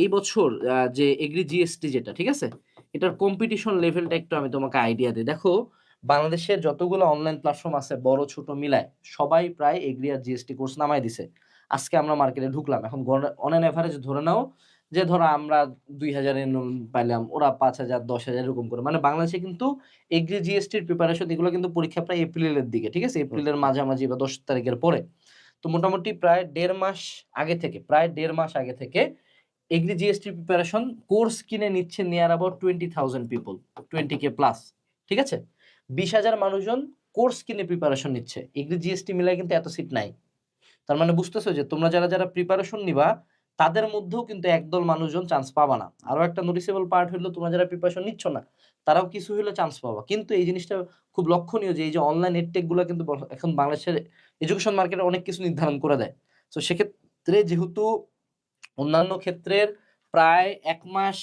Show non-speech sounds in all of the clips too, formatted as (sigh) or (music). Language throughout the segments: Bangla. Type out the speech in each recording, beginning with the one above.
এই বছর যে এগ্রি জিএসটি যেটা, ঠিক আছে? এটার কম্পিটিশন লেভেলটা একটু আমি তোমাকে আইডিয়া দিই। দেখো, বাংলাদেশের যতগুলো অনলাইন প্ল্যাটফর্ম আছে, বড়, ছোট মিলায়, সবাই প্রায় এগ্রি আর জিএসটি কোর্স নামাই দিছে। আজকে আমরা মার্কেটে ঢুকলাম। এখন অন অ্যান এভারেজ ধরে নাও যে ধরো আমরা দুই হাজার পাইলাম, ওরা পাঁচ হাজার, দশ হাজার এরকম করে। মানে বাংলাদেশে কিন্তু এগ্রি জিএসটির প্রিপারেশন এগুলো কিন্তু পরীক্ষা প্রায় এপ্রিলের দিকে, ঠিক আছে? এপ্রিলের মাঝামাঝি বা দশ তারিখের পরে। তো মোটামুটি প্রায় দেড় মাস আগে থেকে, প্রায় দেড় মাস আগে থেকে এগ্রি জিএসটি প্রিপারেশন কোর্স কিনে নিচ্ছে near about twenty thousand people twenty K plus ঠিক আছে? বিশ হাজার মানুষজন কোর্স কিনে প্রিপারেশন নিচ্ছে। এগ্রি জিএসটি মিলায় কিন্তু এত সিট নাই। তার মানে বুঝতেছো যে তোমরা যারা যারা প্রিপারেশন নিবা, তাদের মধ্যেও কিন্তু একদল মানুষজন চান্স পাবা না। আরও একটা নোটিসেবল পার্ট হলো তোমরা যারা প্রিপারেশন নিচ্ছ না, তারাও কিছু হলে চান্স পাবা। কিন্তু এই জিনিসটা খুব লক্ষণীয় যে এই যে অনলাইন এডটেকগুলো কিন্তু এখন বাংলাদেশের এডুকেশন মার্কেটে অনেক কিছু নির্ধারণ করে দেয়। তো সেক্ষেত্রে যেহেতু অন্যান্য ক্ষেত্রের প্রায় এক মাস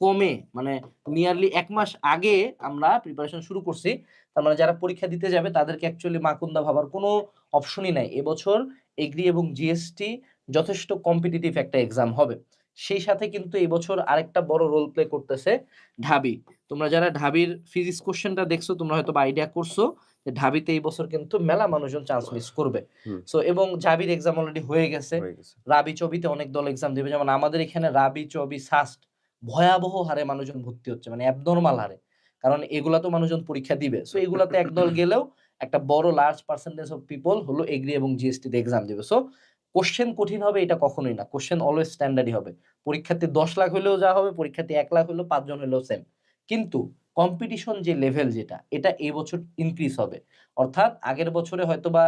কমে মানে নিয়ারলি এক মাস আগে আমরা প্রিপারেশন শুরু করছি। তার মানে যারা পরীক্ষা দিতে যাবে, তাদেরকে অ্যাকচুয়ালি মাকুন্দা ভাবার কোনো অপশনই নাই। এবছর এগ্রি এবং জিএসটি যথেষ্ট কম্পিটিটিভ একটা এক্সাম হবে। সেই সাথে কিন্তু এবছর আরেকটা বড় রোল প্লে করতেছে ঢাবি। তোমরা যারা ঢাবির ফিজিক্স কোশ্চেনটা দেখছ তোমরা হয়তো আইডিয়া করছ যে ঢাবিতে এই বছর কিন্তু মেলা মানুষজন চান্স মিস করবে। সো এবং জাবির এক্সাম অলরেডি হয়ে গেছে। রাবি চবিতে অনেক দল এক্সাম দেবে। যেমন আমাদের এখানে রাবি চবি সাস্ট ভয়াবহ হারে মানুষজন ভর্তি হচ্ছে মানে অ্যাবনর্মাল হারে। কারণ এগুলা তো মানুষজন পরীক্ষা দিবে। সো এগুলাতে একদল গেলেও একটা বড় লার্জ পার্সেন্টেজ অফ পিপল হলো এগ্রি এবং জিএসটি তে এক্সাম দেবে। সো কোশ্চেন কঠিন হবে, এটা কখনোই না। কোশ্চেন অলওয়েজ স্ট্যান্ডার্ডই হবে। পরীক্ষার্থী দশ লাখ হলেও যা হবে, পরীক্ষার্থী এক লাখ হলেও পাঁচজন হলেও সেম কিন্তু কম্পিটিশন যে লেভেল যেটা, এটা এই বছর ইনক্রিজ হবে। অর্থাৎ আগের বছরে হয়তো বা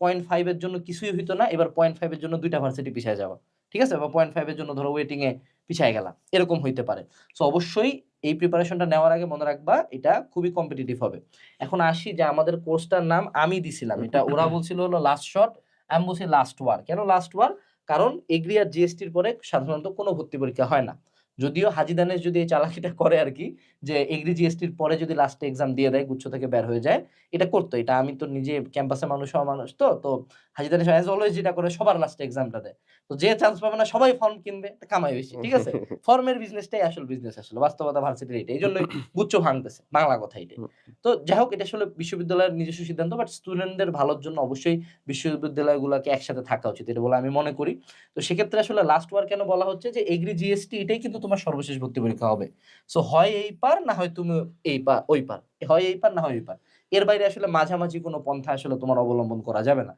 পয়েন্ট ফাইভের জন্য কিছুই হইতো না, এবার পয়েন্ট ফাইভের জন্য দুইটা ভার্সিটি পিছিয়ে যাওয়া। ঠিক আছে? বা পয়েন্ট ফাইভের জন্য ধরো ওয়েটিংয়ে পিছিয়ে গেলাম। এরকম হইতে পারে। সো অবশ্যই এই প্রিপারেশনটা নেওয়ার আগে মনে রাখবা, এটা খুবই কম্পিটিটিভ হবে। এখন আসি যে আমাদের কোর্সটার নাম আমি দিছিলাম। এটা ওরা বলছিল হলো লাস্ট শট আমি বলছি লাস্ট ওয়ার কেন লাস্ট ওয়ার কারণ এগ্রি আর জিএসটির পরে সাধারণত কোনো ভর্তি পরীক্ষা হয় না। যদিও হাজিদানেশ যদি এই চালাকিটা করে আর কি যে এগ্রি জিএসটির পরে যদি লাস্টে এক্সাম দিয়ে দেয় গুচ্ছ থেকে বের হয়ে যায় এটা করতো। এটা আমি তো নিজে ক্যাম্পাসে মানুষ হওয়া মানুষ তো তো হাজিদানেশ অ্যাজ অলওয়েজ যেটা করে সবার লাস্টে এক্সামটা দেয়। তো যে চান্স পাবে না সবাই ফর্ম কিনবে কামাই বেশি ঠিক আছে? (laughs) ফর্মের বিজনেসটাই আসল বিজনেস আসলে বাস্তবতা ভার্সিটির এটা এই জন্যই গুচ্ছ ভাঙতেছে বাংলা কথা এটাই। তো যাই হোক এটা আসলে বিশ্ববিদ্যালয়ের নিজস্ব সিদ্ধান্ত বাট স্টুডেন্টদের ভালোর জন্য অবশ্যই বিশ্ববিদ্যালয়গুলোকে একসাথে থাকা উচিত এটা বলে আমি মনে করি। তো সেক্ষেত্রে আসলে লাস্ট ওয়ার কেন বলা হচ্ছে যে এগ্রি জিএসটি এটাই কিন্তু তোমার সর্বশেষ ভর্তি পরীক্ষা হবে। সো হয় এই পার, না হয় তুমি এই পার ওই পার। হয় এই পার, না হয় ওই পার। এর বাইরে আসলে মাঝামাঝি কোনো পন্থা আসলে তোমার অবলম্বন করা যাবে না।